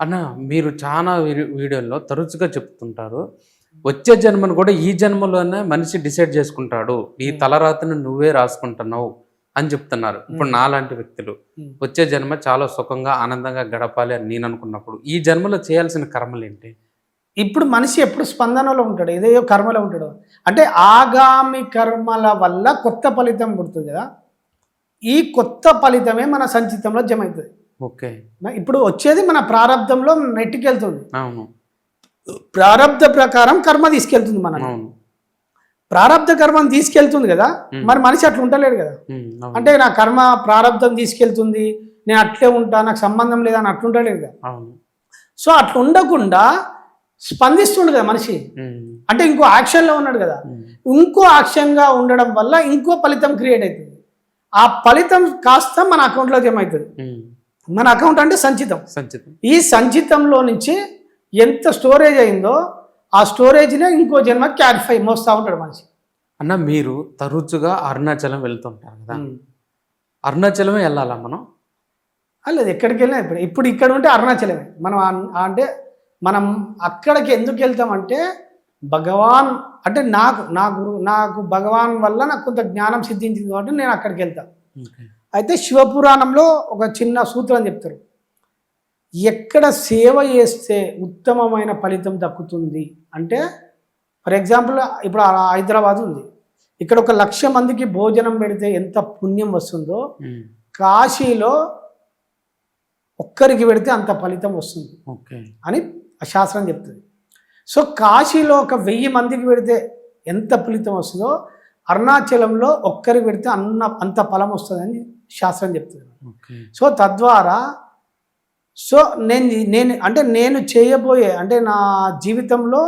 అన్న మీరు చాలా వీడి- వీడియోల్లో తరచుగా చెప్తుంటారు. వచ్చే జన్మను కూడా ఈ జన్మలోనే మనిషి డిసైడ్ చేసుకుంటాడు. ఈ తలరాతను నువ్వే రాసుకుంటున్నావు అని చెప్తున్నారు. ఇప్పుడు నాలాంటి వ్యక్తులు. వచ్చే జన్మ చాలా సుఖంగా ఆనందంగా గడపాలి అని నేను అనుకున్నప్పుడు ఈ జన్మలో చేయాల్సిన కర్మలు ఏంటి ఇప్పుడు మనిషి ఎప్పుడు స్పందనలో ఉంటాడు? ఏదో కర్మలో ఉంటాడు. అంటే ఆగామి కర్మల వల్ల కొత్త ఫలితం పుడుతుంది కదా? ఈ కొత్త ఫలితమే మన సంచితంలో జమ అవుతుంది ఓకే. ఇప్పుడు వచ్చేది మన ప్రారంధంలో నెట్టికెళ్తుంది. అవును. ప్రారంధ ప్రకారం కర్మ తీసుకెళ్తుంది మన అవును. ప్రారంధ కర్మను తీసుకెళ్తుంది కదా. మరి మనిషి అట్లా ఉంటలేడు కదా. అంటే నా కర్మ ప్రారంధం తీసుకెళ్తుంది నేను అట్లే ఉంటా నాకు సంబంధం లేదా అని అట్లుంటలేడు కదా. సో అట్లా ఉండకుండా స్పందిస్తుండు కదా మనిషి. అంటే ఇంకో యాక్షన్లో ఉన్నాడు కదా. ఇంకో యాక్షన్గా ఉండడం వల్ల ఇంకో ఫలితం క్రియేట్ అవుతుంది. ఆ ఫలితం కాస్త మన అకౌంట్లో జమ అవుతుంది ఉమ్. మన అకౌంట్ అంటే సంచితం. సంచితం. ఈ సంచితంలో నుంచి ఎంత స్టోరేజ్ అయిందో ఆ స్టోరేజ్నే ఇంకో జన్మ క్యారిఫై మోస్తూ ఉంటాడు మనిషి. అన్న మీరు తరచుగా అరుణాచలం వెళ్తుంటారు కదా. అరుణాచలమే వెళ్ళాలా మనం? లేదు ఎక్కడికి వెళ్ళినా ఇప్పుడు ఇప్పుడు ఇక్కడ ఉంటే అరుణాచలమే. మనం అంటే మనం అక్కడికి ఎందుకు వెళ్తామంటే భగవాన్ అంటే నాకు నా గురు నాకు భగవాన్ వల్ల నాకు కొంత జ్ఞానం సిద్ధించింది కాబట్టి నేను అక్కడికి వెళ్తాను అయితే శివపురాణంలో ఒక చిన్న సూత్రం చెప్తారు. ఎక్కడ సేవ చేస్తే ఉత్తమమైన ఫలితం దక్కుతుంది? అంటే ఫర్ ఎగ్జాంపుల్ ఇప్పుడు హైదరాబాద్ ఉంది. ఇక్కడ ఒక లక్ష మందికి భోజనం పెడితే ఎంత పుణ్యం వస్తుందో కాశీలో ఒక్కరికి పెడితే అంత ఫలితం వస్తుంది అని ఆ శాస్త్రం చెప్తుంది. సో కాశీలో ఒక వెయ్యి మందికి పెడితే ఎంత ఫలితం వస్తుందో అరుణాచలంలో ఒక్కరికి పెడితే అన్న అంత ఫలం వస్తుందని శాస్త్రం చెప్తుంది. సో తద్వారా సో నేను నేను అంటే నేను చేయబోయే అంటే నా జీవితంలో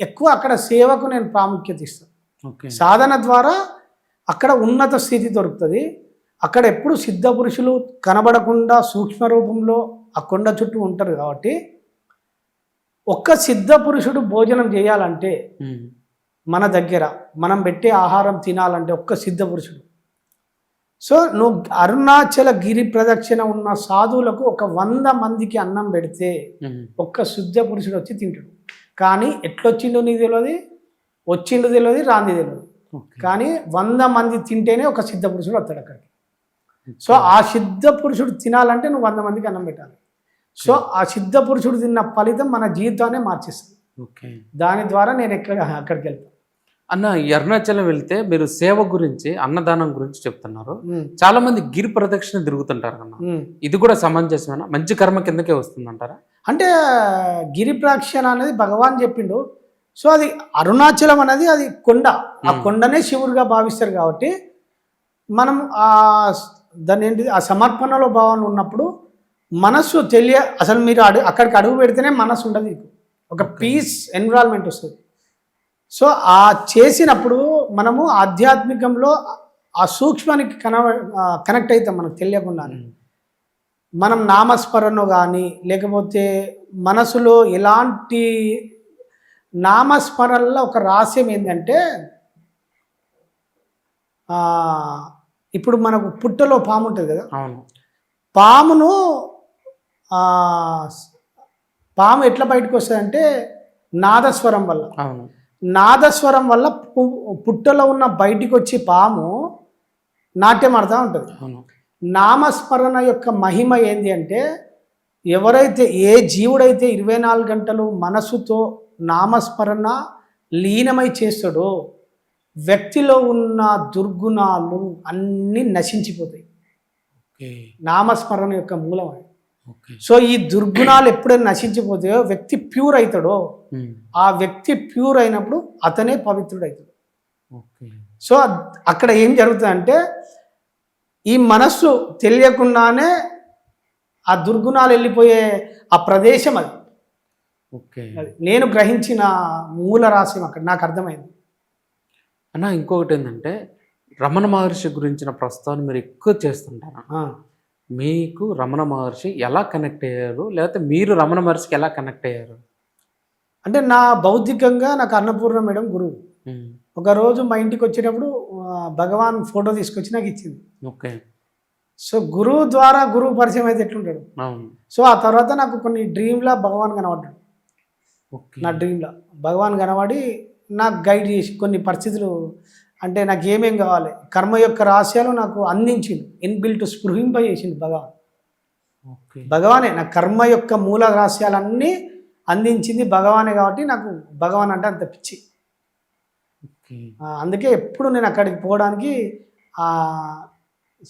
ఎక్కువ అక్కడ సేవకు నేను ప్రాముఖ్యత ఇస్తాను. ఓకే. సాధన ద్వారా అక్కడ ఉన్నత స్థితి దొరుకుతుంది. అక్కడ ఎప్పుడు సిద్ధ పురుషులు కనబడకుండా సూక్ష్మ రూపంలో ఆ కొండ చుట్టూ ఉంటారు కాబట్టి ఒక్క సిద్ధ పురుషుడు భోజనం చేయాలంటే మన దగ్గర మనం పెట్టే ఆహారం తినాలంటే ఒక్క సిద్ధ పురుషుడు సో నువ్వు అరుణాచల గిరి ప్రదక్షిణ ఉన్న సాధువులకు ఒక వంద మందికి అన్నం పెడితే ఒక్క శుద్ధ పురుషుడు వచ్చి తింటాడు. కానీ ఎట్లొచ్చిండో నీకు తెలియదు వచ్చిండు తెలియదు రాంది తెలియదు కానీ వంద మంది తింటేనే ఒక సిద్ధ పురుషుడు వస్తాడు అక్కడికి. సో ఆ సిద్ధ పురుషుడు తినాలంటే నువ్వు వంద మందికి అన్నం పెట్టాలి. సో ఆ సిద్ధ పురుషుడు తిన్న ఫలితం మన జీవితాన్ని మార్చేస్తుంది. దాని ద్వారా నేను ఎక్కడ అక్కడికి వెళ్తాను. అన్న ఈ అరుణాచలం వెళ్తే మీరు సేవ గురించి అన్నదానం గురించి చెప్తున్నారు. చాలా మంది గిరి ప్రదక్షిణ తిరుగుతుంటారు అన్న. ఇది కూడా సమంజసమేనా? మంచి కర్మ కిందకే వస్తుందంటారా? అంటే గిరి ప్రదక్షిణ అనేది భగవాన్ చెప్పిండు. సో అది అరుణాచలం అనేది అది కొండ. ఆ. కొండనే శివుడిగా భావిస్తారు కాబట్టి మనం ఆ దాని ఏంటి ఆ సమర్పణలో భావన ఉన్నప్పుడు మనస్సు తెలియ అసలు మీరు అడు అక్కడికి అడుగు పెడితేనే మనస్సు ఉండదు ఒక పీస్ ఎన్విరాన్మెంట్ వస్తుంది. సో ఆ చేసినప్పుడు మనము ఆధ్యాత్మికంలో ఆ సూక్ష్మానికి కన కనెక్ట్ అవుతాం మనకు తెలియకుండానే. మనం నామస్మరణ కానీ లేకపోతే మనసులో ఎలాంటి నామస్మరణలో ఒక రహస్యం ఏంటంటే ఇప్పుడు మనకు పుట్టలో పాము ఉంటుంది కదా? అవును. పామును పాము ఎట్లా బయటకు వస్తుందంటే నాదస్వరం వల్ల. అవును. నాదస్వరం వల్ల పుట్టలో ఉన్న బయటికి వచ్చి పాము నాట్యం ఆడుతూ ఉంటుంది. నామస్మరణ యొక్క మహిమ ఏంది అంటే ఎవరైతే ఏ జీవుడైతే ఇరవై నాలుగు గంటలు మనసుతో నామస్మరణ లీనమై చేస్తాడో వ్యక్తిలో ఉన్న దుర్గుణాలు అన్నీ నశించిపోతాయి. నామస్మరణ యొక్క మూలం సో ఈ దుర్గుణాలు ఎప్పుడైనా నశించిపోతాయో వ్యక్తి ప్యూర్ అవుతాడో ఆ వ్యక్తి ప్యూర్ అయినప్పుడు అతనే పవిత్రుడు అవుతాడు ఓకే. సో అక్కడ ఏం జరుగుతుందంటే ఈ మనస్సు తెలియకుండానే ఆ దుర్గుణాలు వెళ్ళిపోయే ఆ ప్రదేశం అది. ఓకే. అది నేను గ్రహించిన మూల రహస్యం అక్కడ నాకు అర్థమైంది. అన్న ఇంకొకటి ఏంటంటే రమణ మహర్షి గురించిన ప్రస్తావన మీరు ఎక్కువ చేస్తుంటారు? మీకు రమణ మహర్షి ఎలా కనెక్ట్ అయ్యారు? లేకపోతే మీరు రమణ మహర్షికి ఎలా కనెక్ట్ అయ్యారు? అంటే నా భౌతికంగా నాకు అన్నపూర్ణ మేడం గురువు. ఉమ్, ఒక రోజు మా ఇంటికి వచ్చేటప్పుడు భగవాన్ ఫోటో తీసుకొచ్చి నాకు ఇచ్చింది. ఓకే. సో గురువు ద్వారా గురువు పరిచయం అయితే ఎట్లుంటాడు? సో ఆ తర్వాత నాకు కొన్ని డ్రీమ్లా భగవాన్ కనబడ్డాడు. నా డ్రీమ్లో. భగవాన్ కనబడి నాకు గైడ్ చేసి కొన్ని పరిస్థితులు అంటే నాకు ఏమేం కావాలి? కర్మ యొక్క రహస్యాలు నాకు అందించింది. ఇన్బిల్ట్ స్పృహింప చేసింది భగవాన్. ఓకే. భగవానే నా కర్మ యొక్క మూల రహస్యాలన్నీ అందించింది భగవానే కాబట్టి నాకు భగవాన్ అంటే అంత పిచ్చి. అందుకే ఎప్పుడు నేను అక్కడికి పోవడానికి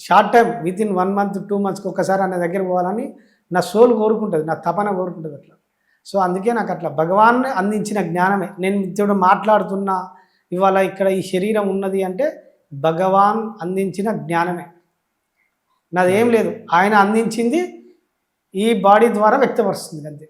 short time within one month two మంత్స్కి ఒక్కసారి అన్న దగ్గర పోవాలని నా సోల్ కోరుకుంటుంది నా తపన కోరుకుంటుంది అట్లా. సో అందుకే నాకు అట్లా భగవాన్ అందించిన జ్ఞానమే. నేను ఇప్పుడు మాట్లాడుతున్నా ఇవాళ ఇక్కడ ఈ శరీరం ఉన్నది అంటే భగవాన్ అందించిన జ్ఞానమే. నాదేం లేదు. ఆయన అందించింది ఈ బాడీ ద్వారా వ్యక్తపరుస్తుంది అంతే.